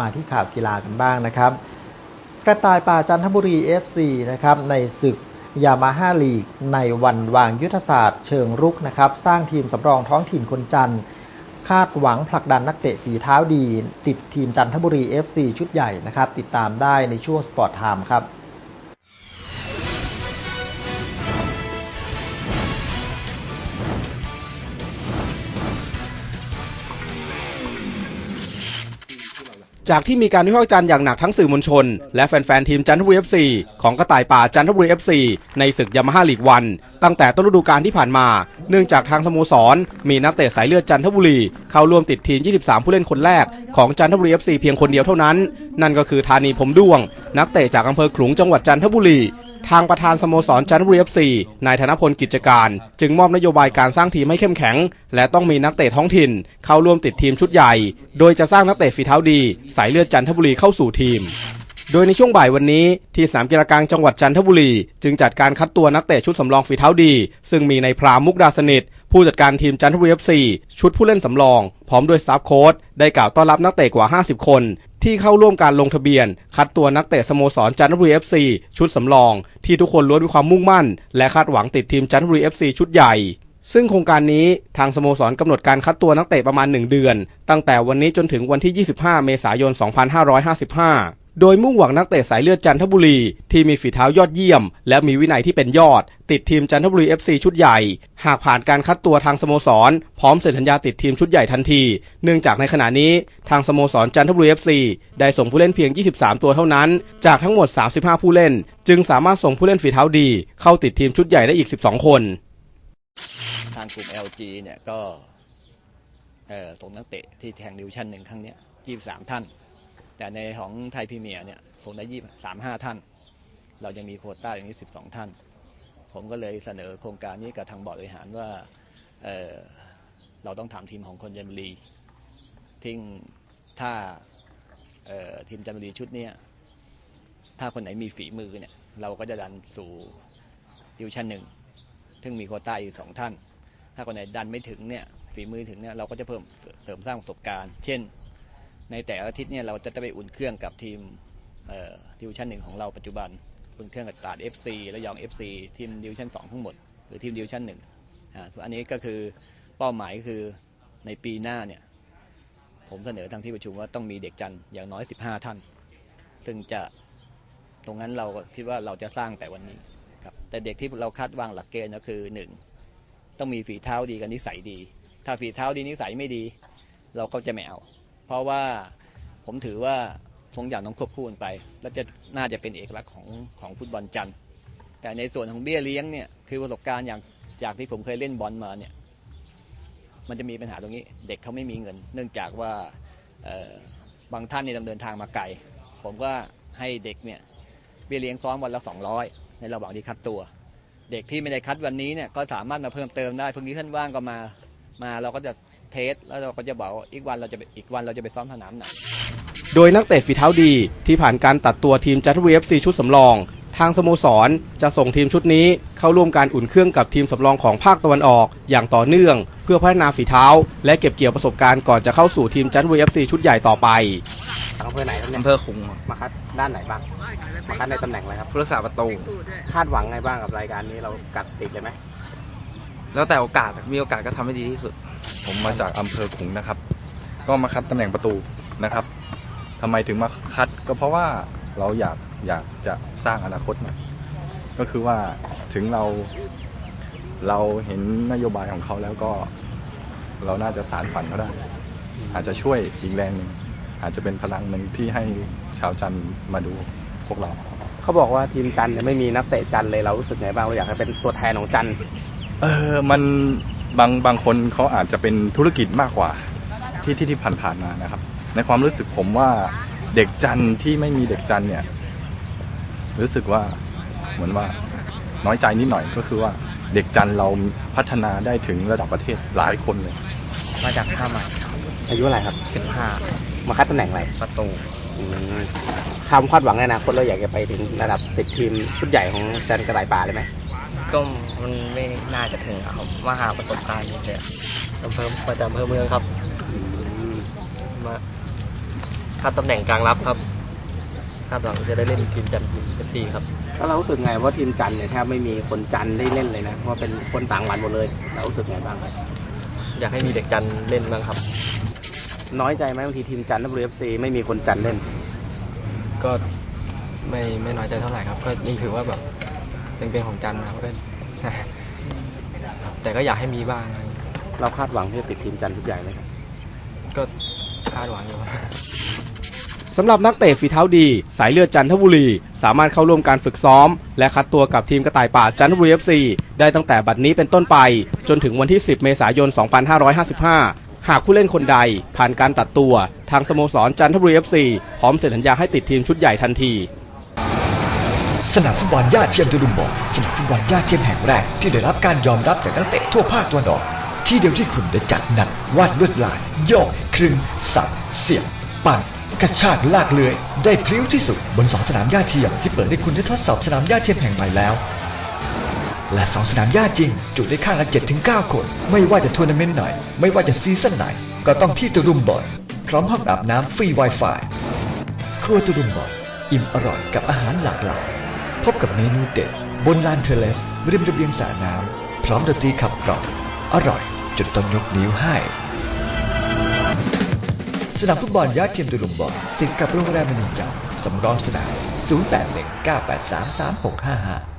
มาที่ข่าวกีฬากันบ้างนะครับ กระต่ายป่าจันทบุรี FC นะครับในศึกยามาฮ่าลีก ในวันวางยุทธศาสตร์เชิงรุกนะครับสร้างทีมสำรองท้องถิ่นคนจันทร์คาดหวังผลักดันนักเตะฝีเท้าดี ติดทีมจันทบุรี FC ชุดใหญ่นะครับติดตามได้ในช่วงสปอร์ตไทม์ครับ จากที่มีการวิพากษ์วิจารณ์อย่างหนักทั้งสื่อมวลชน และแฟน ๆ ทีมจันทบุรี FC ของกระต่ายป่าจันทบุรี FC ในศึกยามาฮ่าลีกวัน ตั้งแต่ต้นฤดูกาลที่ผ่านมา เนื่องจากทางสโมสร มีนักเตะสายเลือดจันทบุรี เข้าร่วมติดทีม 23 ผู้เล่นคนแรกของจันทบุรี FC เพียงคนเดียวเท่านั้น นั่นก็คือธานีผมด้วง นักเตะจากอำเภอขลุงจังหวัดจันทบุรี ทางประธานสโมสรจันทบุรี FC นายธนพลกิจการ จึงมอบนโยบายการสร้างทีมให้เข้มแข็ง และต้องมีนักเตะท้องถิ่น เข้าร่วมติดทีมชุดใหญ่ โดยจะสร้างนักเตะฝีเท้าดี สายเลือดจันทบุรีเข้าสู่ทีม โดยในช่วงบ่ายวันนี้ ที่สนามกีฬากลางจังหวัดจันทบุรี จึงจัดการคัดตัวนักเตะชุดสำรองฝีเท้าดี ซึ่งมีในพรามมุกดาสนิท ผู้จัดการทีมจันทบุรี FC ชุดผู้เล่นสำรอง พร้อมด้วยซับโค้ชได้กล่าวต้อนรับนักเตะกว่า 50 คน ที่เข้าร่วมการลงทะเบียน คัดตัวนักเตะสโมสรจันทบุรี FC ชุดสำรอง ที่ทุกคนล้วนมีความมุ่งมั่น และคาดหวังติดทีมจันทบุรี FC ชุดใหญ่ซึ่งโครงการนี้ทางสโมสรกำหนดการคัดตัวนักเตะประมาณ 1 เดือน ตั้งแต่วันนี้จนถึงวันที่ 25 เมษายน 2555 โดยมุ่งหวังนักเตะสายเลือดจันทบุรี ที่มีฝีเท้ายอดเยี่ยม และมีวินัยที่เป็นยอด ติดทีมจันทบุรี FC ชุดใหญ่ หากผ่านการคัดตัวทางสโมสร พร้อมเซ็นสัญญาติดทีมชุดใหญ่ทันที เนื่องจากในขณะนี้ทางสโมสรจันทบุรี FC ได้ส่งผู้เล่นเพียง 23 ตัวเท่านั้น จากทั้งหมด 35 ผู้เล่น จึงสามารถส่งผู้เล่นฝีเท้าดี เข้าติดทีมชุดใหญ่ได้อีก 12 คน ทางกลุ่ม LG เนี่ยก็เอ่อส่งนักเตะที่แข่งดิวชั่นหนึ่งครั้งนี้23 ท่าน แต่ในของไทยพรีเมียร์เนี่ยส่งได้2 35ท่าน เรายังมีโควต้าอย่างนี้12ท่าน ผมก็เลยเสนอโครงการนี้กับทางบอร์ดบริหารว่าเเราต้องทำทีมของคนจันทบุรีทิ้งถ้าทีมจันทบุรีชุดนี้ถ้าคนไหนมีฝีมือเนี่ยเราก็จะดันสู่ดิวชั่นหนึ่งซึ่งมีโคต้าอยู่สองท่าน ถ้าคนไหนดันไม่ถึงเนี่ยฝีมือถึงเนี่ยเราก็จะเพิ่มเสริมสร้างประสบการณ์ เช่น ในแต่ละอาทิตย์เนี่ยเราจะไปอุ่นเครื่องกับทีมดิวชั่นหนึ่งของเราปัจจุบันอุ่นเครื่องกับตาด FC และยอง FC ทีมดิวชั่นสองทั้งหมด หรือทีมดิวชั่นหนึ่งอันนี้ก็คือเป้าหมายคือในปีหน้าเนี่ยผมเสนอทางที่ประชุมว่าต้องมีเด็กจันอย่างน้อย 15 ท่าน ซึ่งจะตรงนั้นเราคิดว่าเราจะสร้างแต่วันนี้ครับแต่เด็กที่เราคาดวางหลักเกณฑ์ก็คือหนึ่งต้องมีฝีเท้าดีกับนิสัยดี ถ้าฝีเท้าดีนิสัยไม่ดี เราก็จะไม่เอา เพราะว่าผมถือว่าทงอย่างต้องควบคู่กันไป และจะน่าจะเป็นเอกลักษณ์ของของฟุตบอลจันทร์แต่ในส่วนของเบี้ยเลี้ยงเนี่ยคือประสบการณ์อย่างจากที่ผมเคยเล่นบอลมาเนี่ยมันจะมีปัญหาตรงนี้ เด็กเขาไม่มีเงิน เนื่องจากว่าเอ่อบางท่านเนี่ยดำเนินทางมาไกลผมก็ให้เด็กเนี่ยเบี้ยเลี้ยงซ้อมวันละ 200 ในระหว่างที่คัดตัว เด็กที่ไม่ได้คัดวันนี้เนี่ยก็สามารถมาเพิ่มเติมได้พรุ่งนี้ท่านว่างก็มามาเราก็จะ เทสแล้วเราก็จะบอกว่าอีกวันเราจะไปอีกวันเราจะไปซ้อมสนามไหนโดยนักเตะฝีเท้าดีที่ผ่านการตัดตัวทีมจันทบุรี FC ชุดสำรอง ทางสโมสรจะส่งทีมชุดนี้เข้าร่วมการอุ่นเครื่องกับทีมสำรองของภาคตะวันออก อย่างต่อเนื่อง เพื่อพัฒนาฝีเท้า และเก็บเกี่ยวประสบการณ์ก่อนจะเข้าสู่ทีมจันทบุรี FC ชุดใหญ่ต่อไปอำเภอไหนครับเนี่ยอำเภอขลุงครับมาคัดด้านไหนบ้างมาคัดในตำแหน่งอะไรครับผู้รักษาประตูคาดหวังไงบ้างกับรายการนี้เรากัดติดเลยไหม แล้วแต่โอกาสมีโอกาสก็ทำให้ดีที่สุด ผมมาจากอำเภอขลุงนะครับ ก็มาคัดตำแหน่งประตูนะครับทำไมถึงมาคัดก็เพราะว่าเราอยากอยากจะสร้างอนาคตใหม่ก็คือว่าถึงเรา เราเห็นนโยบายของเขาแล้วก็ เราน่าจะสารฝันเขาได้ อาจจะช่วยอีกแรงหนึ่งอาจจะเป็นพลังหนึ่งที่ให้ชาวจันทร์มาดูพวกเรา เขาบอกว่าทีมจันทร์เนี่ยไม่มีนักเตะจันทร์เลยเรารู้สึกไงบ้างเราอยากให้เป็นตัวแทนของจันทร์ เออมันบางบางคนเขาอาจจะเป็นธุรกิจมากกว่าที่ที่ที่ผ่านผ่านๆมานะครับ ในความรู้สึกผมว่าเด็กจันทร์ที่ไม่มีเด็กจันทร์เนี่ยรู้สึกว่าเหมือนว่าน้อยใจนิดหน่อยก็คือว่าเด็กจันทร์เราพัฒนาได้ถึงระดับประเทศหลายคนเลย มาจากท่าใหม่อายุอะไรครับสิบห้ามาคัดตำแหน่งอะไรประตูอืม ความคาดหวังในอนาคตเราอยากจะไปถึงระดับติดทีมชุดใหญ่ของจันทร์กระต่ายป่าเลยไหมก็มันไม่น่าจะถึงอะครับมาหาประสบการณ์เฉยอำเภอประจำอำเภอเมืองครับอืมมาคัดตำแหน่งกลางรับครับคาดหวังจะได้เล่นทีมจันทร์ทีมเอฟซีครับแล้วเรารู้สึกไงว่าทีมจันทร์เนี่ยแทบไม่มีคนจันทร์ได้เล่นเลยนะเพราะว่าเป็นคนต่างวันหมดเลยเรารู้สึกไงบ้างครับอยากให้มีเด็กจันทร์เล่นบ้างครับ น้อยใจไหมบางทีทีมจันทบุรีเอฟซีไม่มีคนจันทร์เล่น ก็ไม่ไม่น้อยใจเท่าไหร่ครับ ก็ยังถือว่าแบบเป็นเกมของจันทร์ครับก็ครับแต่ก็อยากให้มีบ้างอะไรอย่างเงี้ยเราคาดหวังที่จะติดทีมจันทร์ชุดใหญ่เลยครับก็คาดหวังอยู่ว่าสำหรับนักเตะฝีเท้าดี สายเลือดจันทบุรี สามารถเข้าร่วมการฝึกซ้อม และคัดตัวกับทีมกระต่ายป่าจันทบุรี FC ได้ตั้งแต่บัดนี้เป็นต้นไป จนถึงวันที่ 10 เมษายน 2555 หากผู้เล่นคนใดผ่านการตัดตัวทางสโมสรจันทบุรี FC พร้อมเซ็นสัญญาให้ติดทีมชุดใหญ่ทันที สนามฟุตบอลย่าเทียมตุลุมบอกสนามฟุตบอลย่าเทียมแห่งแรกที่ได้รับการยอมรับจากนักเตะทั่วภาคตะวันออกที่เดียวที่คุณได้จัดหนักวาดลวดลายโยกคลึงสับเสียบปั่นกระชากลากเลื้อยได้พลิ้วที่สุดบนสองสนามย่าเทียมที่เปิดให้คุณได้ทดสอบสนามย่าเทียมแห่งใหม่แล้ว และสองสนามย่าจริง จุได้ข้างละ 7-9 คน ไม่ว่าจะทัวร์นาเมนต์ไหน ไม่ว่าจะซีซั่นไหน ก็ต้องที่ตุลุมบอลพร้อมห้องอาบน้ำฟรี Wi-Fi ครัวตุลุมบอลอิ่มอร่อยกับอาหารหลากหลาย พบกับเมนูเด็ด บนลานเทเลสริมระเบียงสระน้ำพร้อมดนตรีขับกล่อมอร่อยจนต้องยกนิ้วให้ สนามฟุตบอลยอดเทียมตุลุมบอลติดกับโรงแรมมณีจันทร์สำรองสนาม 0819833655